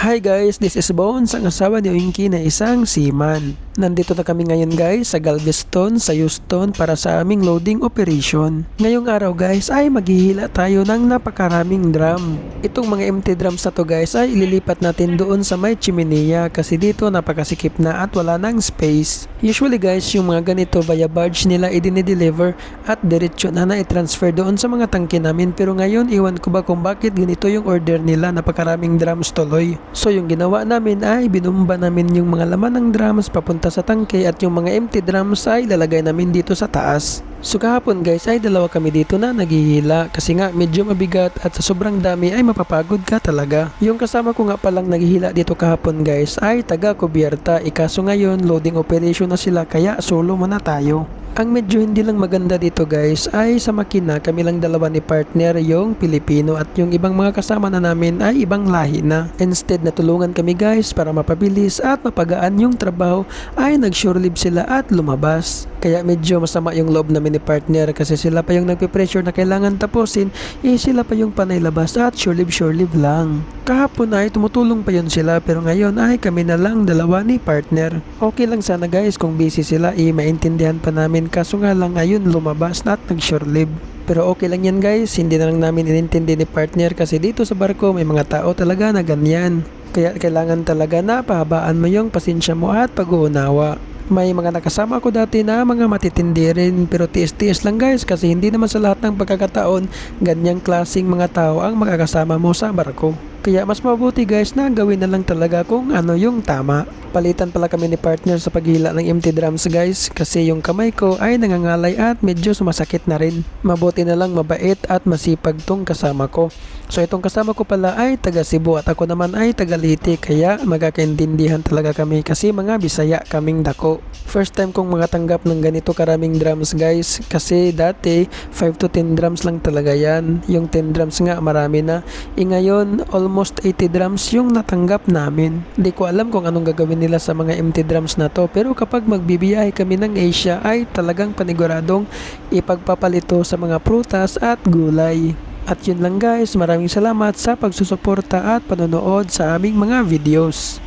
Hi guys, this is Bones, ang asawa ni Oinky na isang seaman. Nandito na kami ngayon guys sa Galveston, sa Houston para sa aming loading operation. Ngayong araw guys ay maghihila tayo ng napakaraming drum. Itong mga empty drums na to guys ay ililipat natin doon sa may chimenea kasi dito napakasikip na at wala nang space. Usually guys yung mga ganito via barge nila idinideliver at diretso na na i-transfer doon sa mga tangke namin pero ngayon iwan ko ba kung bakit ganito yung order nila napakaraming drums tuloy. So yung ginawa namin ay binumba namin yung mga laman ng drums papunta sa tangke at yung mga empty drums ay lalagay namin dito sa taas. So kahapon guys ay dalawa kami dito na naghihila kasi nga medyo mabigat at sa sobrang dami ay mapapagod ka talaga. Yung kasama ko nga palang naghihila dito kahapon guys ay taga Cubierta ikaso ngayon loading operation na sila kaya solo muna tayo. Ang medyo hindi lang maganda dito guys ay sa makina kami lang dalawa ni partner yung Pilipino at yung ibang mga kasama na namin ay ibang lahi na. Instead na tulungan kami guys para mapabilis at mapagaan yung trabaho ay nag-shore leave sila at lumabas. Kaya medyo masama yung loob namin ni partner kasi sila pa yung nagpe-pressure na kailangan tapusin eh sila pa yung panay labas at shore leave shore leave lang. Kahapon ay tumutulong pa yun sila pero ngayon ay kami na lang dalawa ni partner. Okay lang sana guys kung busy sila eh maintindihan pa namin kaso nga lang ayun lumabas na at nag-shore leave. Pero okay lang yan guys, hindi na lang namin inintindi ni partner kasi dito sa barko may mga tao talaga na ganyan. Kaya kailangan talaga na pahabaan mo yung pasensya mo at pag-uunawa. May mga nakasama ko dati na mga matitindi rin pero tiis-tiis lang guys kasi hindi naman sa lahat ng pagkakataon ganyang klasing mga tao ang makakasama mo sa barko. Kaya mas mabuti guys na gawin na lang talaga kung ano yung tama. Palitan pala kami ni partner sa paghila ng empty drums guys kasi yung kamay ko ay nangangalay at medyo sumasakit na rin. Mabuti na lang mabait at masipag tong kasama ko. So itong kasama ko pala ay taga Cebu at ako naman ay taga Leyte kaya magkakaintindihan talaga kami kasi mga Bisaya kaming dako. First time kong makatanggap ng ganito karaming drums guys kasi dati 5 to 10 drums lang talaga yan. Yung 10 drums nga marami na. E ngayon almost 80 drums yung natanggap namin. Hindi ko alam kung anong gagawin nila sa mga empty drums na to pero kapag magbibiyahe kami ng Asia ay talagang paniguradong ipagpapalito sa mga prutas at gulay. At yun lang guys, maraming salamat sa pagsusuporta at panonood sa aming mga videos.